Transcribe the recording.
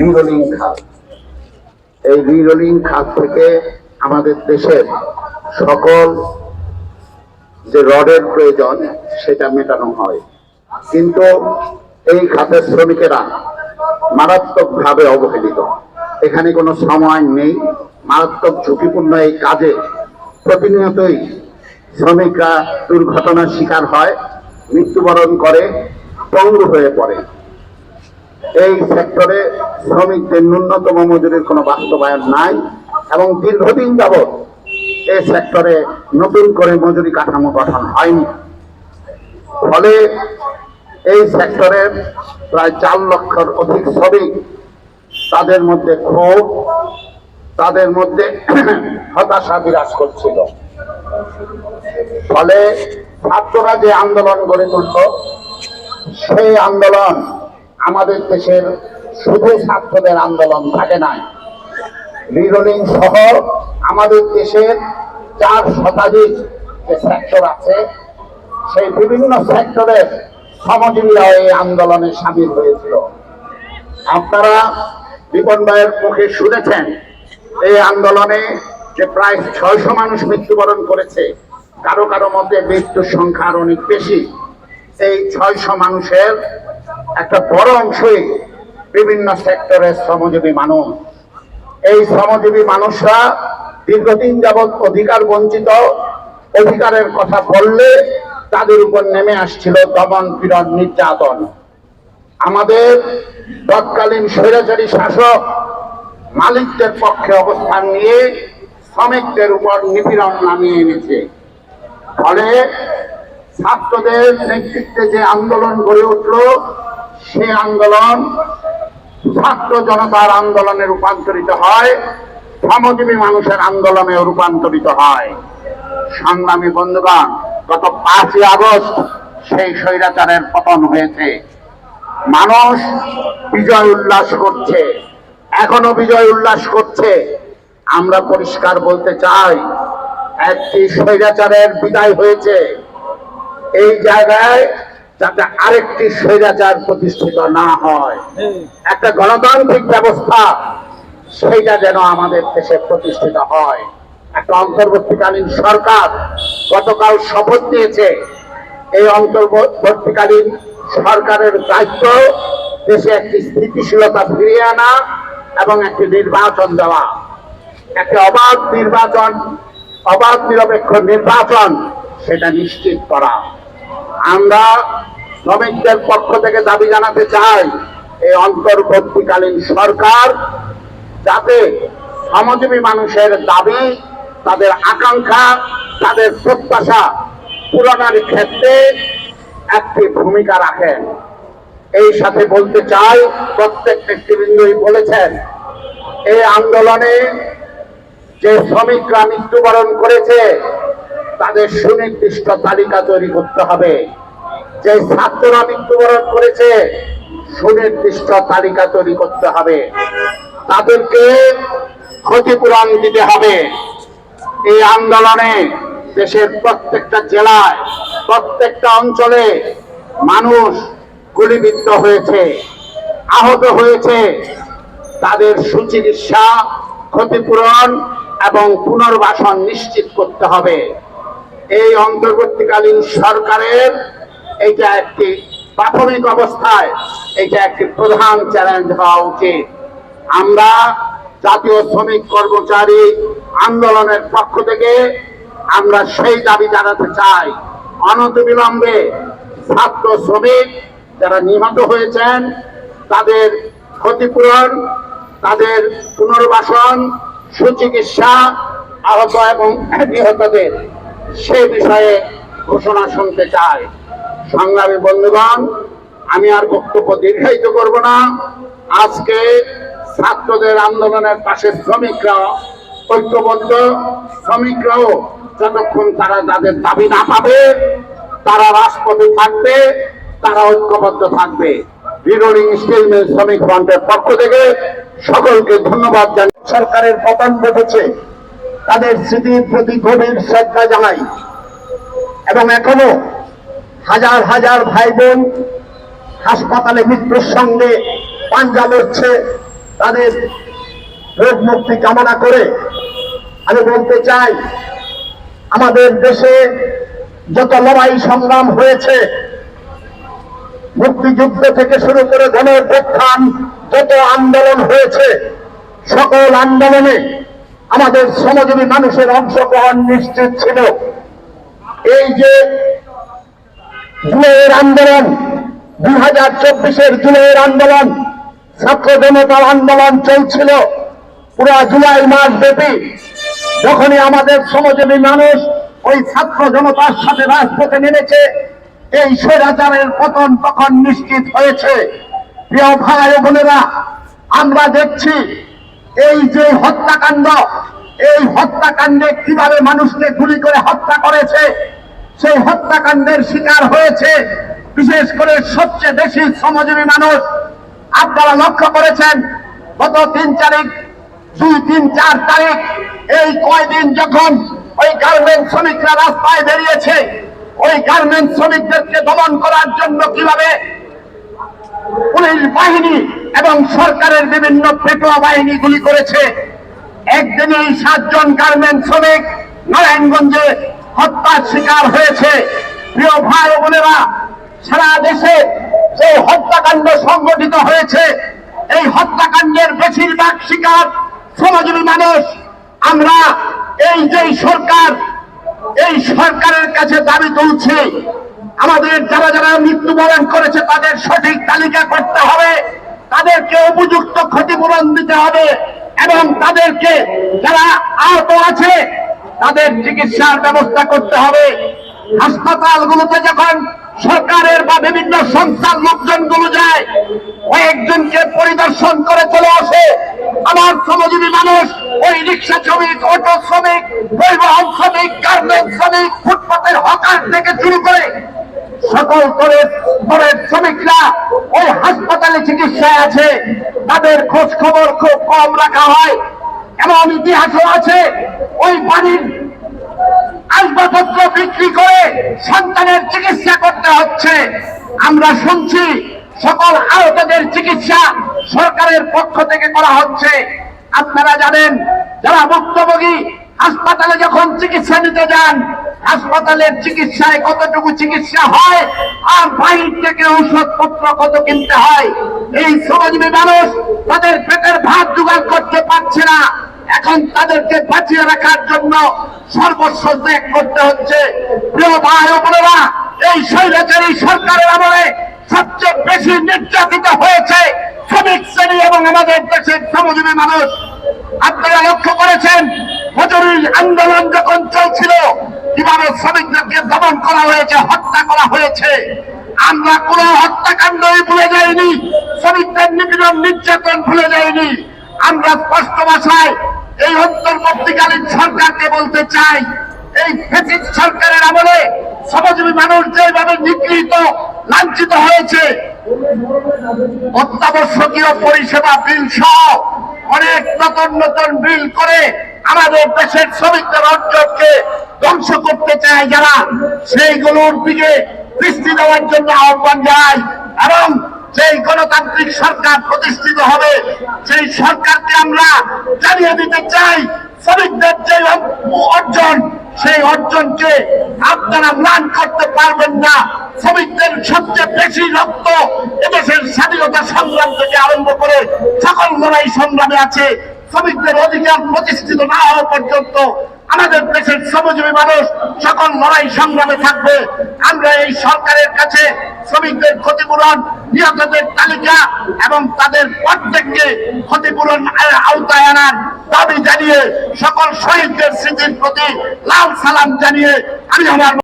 Re-rolling খাত। এই re-rolling খাত থেকে আমাদের দেশের সকল যে রডের প্রয়োজন, সেটা মেটানো হয়। কিন্তু এই খাতের শ্রমিকেরা মারাত্মকভাবে অবহেলিত। এখানে কোনো সময় নেই, মারাত্মক ঝুঁকিপূর্ণ এই কাজে। প্রতিনিয়তই শ্রমিকরা দুর্ঘটনার শিকার হয়, মৃত্যুবরণ করে, পঙ্গু হয়ে পড়ে। এই সেক্টরে শ্রমিকদের ন্যূনতম মজুরির কোনো বাস্তবায়ন নাই এবং দীর্ঘদিন যাবৎ এই সেক্টরে নতুন করে মজুরি কাঠামো গঠন হয়নি। ফলে এই সেক্টরের প্রায় চার লক্ষর অধিক শ্রমিক তাদের মধ্যে ক্ষোভ, তাদের মধ্যে হতাশা বিরাজ করছিল। ফলে ছাত্ররা যে আন্দোলন গড়ে তুলল, সেই আন্দোলন আমাদের দেশের শুধু ছাত্রদের আন্দোলন থাকে নাই। রিরোলিং সহ আমাদের দেশের চার শতাধিক যে সেক্টর আছে, সেই বিভিন্ন সেক্টরের শ্রমজীবীরা এই আন্দোলনে সামিল হয়েছিল। আপনারা বিপন ভাইয়ের মুখে শুনেছেন, এই আন্দোলনে যে প্রায় ছয়শো মানুষ মৃত্যুবরণ করেছে, কারও কারও মধ্যে মৃত্যুর সংখ্যা অনেক বেশি। এই ছয়শো মানুষের একটা বড় অংশই বিভিন্ন সেক্টরের শ্রমজীবী মানুষ। এই শ্রমজীবী মানুষরা দীর্ঘদিন যাবৎ অধিকার বঞ্চিত, অধিকারের কথা বললে তাদের উপর নেমে আসছিল দমন পীড়ন নির্যাতন। আমাদের তৎকালীন স্বৈরাচারী শাসক মালিকদের পক্ষে অবস্থান নিয়ে শ্রমিকদের উপর নিপীড়ন নামিয়ে এনেছে। ফলে ছাত্রদের নেতৃত্বে যে আন্দোলন গড়ে উঠল সে আন্দোলন ছাত্র জনতার আন্দোলনে রূপান্তরিত হয়, শ্রমজীবী মানুষের আন্দোলনে রূপান্তরিত হয়। সংগ্রামী বন্ধুগণ, গত পাঁচই আগস্ট সেই স্বৈরাচারের পতন হয়েছে। মানুষ বিজয় উল্লাস করছে, এখনও বিজয় উল্লাস করছে। আমরা পরিষ্কার বলতে চাই, একটি স্বৈরাচারের বিদায় হয়েছে। এই জায়গায় যাতে আরেকটি স্বৈরাচার প্রতিষ্ঠিত না হয়। একটা গণতান্ত্রিক ব্যবস্থা, সেইটা যেন আমাদের দেশে প্রতিষ্ঠিত হয়। একটা অন্তর্বর্তীকালীন সরকার গতকাল শপথ নিয়েছে, এই অন্তর্বর্তীকালীন সরকারের দায়িত্ব দেশে একটি স্থিতিশীলতা ফিরিয়ে আনা এবং একটি নির্বাচন দেওয়া। একটা অবাধ নির্বাচন, অবাধ নিরপেক্ষ নির্বাচন, সেটা নিশ্চিত করা। আমরা শ্রমিকদের পক্ষ থেকে দাবি জানাতে চাই, এই অন্তর্বর্তীকালীন সরকার যাতে শ্রমজীবী মানুষের দাবি, তাদের আকাঙ্ক্ষা, তাদের প্রত্যাশা পূরণের ক্ষেত্রে একটি ভূমিকা রাখেন। এই সাথে বলতে চাই, প্রত্যেক নেতৃবৃন্দই বলেছেন, এই আন্দোলনে যে শ্রমিকরা মৃত্যুবরণ করেছে তাদের সুনির্দিষ্ট তালিকা তৈরি করতে হবে। যে ছাত্ররা মৃত্যুবরণ করেছে, সুনির্দিষ্ট তালিকা তৈরি করতে হবে। তাদেরকে ক্ষতিপূরণ দিতে হবে। এই আন্দোলনে দেশের প্রত্যেকটা জেলায়, প্রত্যেকটা অঞ্চলে মানুষ গুলিবিদ্ধ হয়েছে, আহত হয়েছে। তাদের সুচিকিৎসা, ক্ষতিপূরণ এবং পুনর্বাসন নিশ্চিত করতে হবে। এই অন্তর্বর্তীকালীন সরকারের এটা একটি প্রাথমিক অবস্থায় এটা একটি প্রধান চ্যালেঞ্জ হওয়া উচিত। আমরা জাতীয় শ্রমিক কর্মচারী আন্দোলনের পক্ষ থেকে আমরা সেই দাবি জানাতে চাই। অনতিবিলম্বে ছাত্র শ্রমিক যারা নিহত হয়েছেন, তাদের ক্ষতিপূরণ, তাদের পুনর্বাসন, সুচিকিৎসা আহত এবং নিহতদের সে বিষয়ে ঘোষণা শুনতে চাই। সংগ্রামী বন্ধুগণ, আমি আর বক্তব্য দীর্ঘায়িত করব না। আজকে ছাত্রদের আন্দোলনের পাশে শ্রমিকরা ঐক্যবদ্ধ। শ্রমিকরাও যতক্ষণ তারা তাদের দাবি না পাবে, তারা রাজপথে থাকবে, তারা ঐক্যবদ্ধ থাকবে। রিরোলিং স্টিল মিল শ্রমিক ফ্রন্টের পক্ষ থেকে সকলকে ধন্যবাদ জানাই সরকারের পতন ঘটেছে। তাদের স্মৃতির প্রতি গভীর শ্রদ্ধা জানাই। এবং এখনও হাজার হাজার ভাই বোন হাসপাতালে মৃত্যুর সঙ্গে পাঞ্জা লড়ছে, তাদের রোগ মুক্তি কামনা করে আমি বলতে চাই, আমাদের দেশে যত লড়াই সংগ্রাম হয়েছে, মুক্তিযুদ্ধ থেকে শুরু করে গণপ্রত্থান যত আন্দোলন হয়েছে, সকল আন্দোলনে আমাদের শ্রমজীবী মানুষের অংশগ্রহণ নিশ্চিত ছিল। এই যে জুলাইয়ের আন্দোলন, দুই হাজার চব্বিশের জুলাইয়ের আন্দোলন, ছাত্র জনতার আন্দোলন চলছিল। পুরো জুলাই মাস ব্যাপী যখনই আমাদের শ্রমজীবী মানুষ ওই ছাত্র জনতার সাথে রাজপথে নেমেছে, এই স্বৈরাচারের পতন তখন নিশ্চিত হয়েছে। প্রিয় ভাই বোনেরা, আমরা দেখছি এই যে হত্যাকাণ্ড, এই হত্যাকাণ্ডে কীভাবে মানুষকে গুলি করে হত্যা করেছে, সেই হত্যাকাণ্ডের শিকার হয়েছে বিশেষ করে সবচেয়ে বেশি শ্রমজীবী মানুষ। আপনারা লক্ষ্য করেছেন, গত তিন তারিখ, দুই, তিন, চার তারিখ, এই কয়দিন যখন ওই গার্মেন্ট শ্রমিকরা রাস্তায় বেরিয়েছে, ওই গার্মেন্ট শ্রমিকদেরকে দমন করার জন্য কীভাবে পুলিশ বাহিনী এবং সরকারের বিভিন্ন পেটোয়া বাহিনী গুলি করেছে। একদিনেই সাতজন গার্মেন্ট শ্রমিক নারায়ণগঞ্জে হত্যার শিকার হয়েছে। প্রিয় ভাই বোনেরা, সারা দেশে যে হত্যাকাণ্ড সংগঠিত হয়েছে, এই হত্যাকাণ্ডের বেশিরভাগ শিকার শ্রমজীবী মানুষ। আমরা এই যে সরকার, এই সরকারের কাছে দাবি তুলছি আমাদের যারা যারা মৃত্যুবরণ করেছে, তাদের সঠিক তালিকা করতে হবে। তাদেরকে উপযুক্ত ক্ষতিপূরণ দিতে হবে এবং তাদেরকে যারা আহত আছে, তাদের চিকিৎসার ব্যবস্থা করতে হবে। হাসপাতালগুলোতে যখন সরকারের বা বিভিন্ন সংস্থার লোকজনগুলো যায়, কয়েকজনকে পরিদর্শন করে চলে আসে। আমার শ্রমজীবী মানুষ, ওই রিক্সা শ্রমিক, অটো শ্রমিক, পরিবহন শ্রমিক গার্মেন্ট শ্রমিক, ফুটপাতের হকার থেকে শুরু করে সকল স্তরের শ্রমিকরা ওই হাসপাতালে চিকিৎসায় আছে। তাদের খোঁজ খবর খুব কম রাখা হয়। এমন ইতিহাসও আছে, ওই বাড়ির আসবাবপত্র বিক্রি করে সন্তানের চিকিৎসা করতে হচ্ছে। আমরা শুনছি সকল আহতদের চিকিৎসা সরকারের পক্ষ থেকে করা হচ্ছে। আপনারা জানেন, যারা ভুক্তভোগী, হাসপাতালে যখন চিকিৎসা নিতে যান হাসপাতালের চিকিৎসায় কতটুকু চিকিৎসা হয়, আর বাইর থেকে ঔষধপত্র কত কিনতে হয়, এই শ্রমজীবী মানুষ তাদের পেটের ভাত জোগাড় করতে পারছে না। এখন তাদেরকে বাঁচিয়ে রাখার জন্য সর্বস্ব ত্যাগ করতে হচ্ছে। প্রিয় ভাই বোনেরা, এই স্বৈরাচারী সরকারের আমলে সবচেয়ে বেশি নির্যাতিত হয়েছে শ্রমিক শ্রেণি এবং আমাদের দেশের শ্রমজীবী মানুষ। আপনারা লক্ষ্য করেছেন, মজুরির আন্দোলন যখন চলছিল কীভাবে শ্রমিকদেরকে দমন করা হয়েছে, হত্যা করা হয়েছে। আমরা কোন হত্যাকাণ্ডই ভুলে যাইনি, শ্রমিকদের নিপীড়ন নির্যাতন ভুলে যাইনি। আমরা স্পষ্ট ভাষায় এই অন্তর্বর্তীকালীন সরকারকে বলতে চাই, এই ফেসিস সরকারের আমলে শ্রমজীবী মানুষ যেভাবে নিগৃহীত, লাঞ্ছিত হয়েছে, অত্যাবশ্যকীয় পরিষেবা, বিল অনেক নতুন নতুন বিল করে আমাদের দেশের শ্রমিকদের অর্জনকে ধ্বংস করতে চায় যারা, সেইগুলোর দিকে দৃষ্টি দেওয়ার জন্য আহ্বান জানায় এবং সেই গণতান্ত্রিক সরকার প্রতিষ্ঠিত হবে, সেই সরকারকে আমরা জানিয়ে দিতে চাই, শ্রমিকদের যে অর্জন, সেই অর্জনকে আপনারা ম্লান করতে পারবেন না। শ্রমিকদের সবচেয়ে বেশি রক্ত এদেশের স্বাধীনতা সংগ্রাম থেকে আরম্ভ করে সকল লড়াই সংগ্রামে আছে। শ্রমিকদের অধিকার প্রতিষ্ঠিত না হওয়া পর্যন্ত আমাদের দেশের শ্রমজীবী মানুষ সকল লড়াই সংগ্রামে থাকবে। আমরা এই সরকারের কাছে শ্রমিকদের ক্ষতিপূরণ, নিহতদের তালিকা এবং তাদের প্রত্যেককে ক্ষতিপূরণ আওতায় আনার দাবি জানিয়ে সকল শহীদদের স্মৃতির প্রতি লাল সালাম জানিয়ে আমি আমার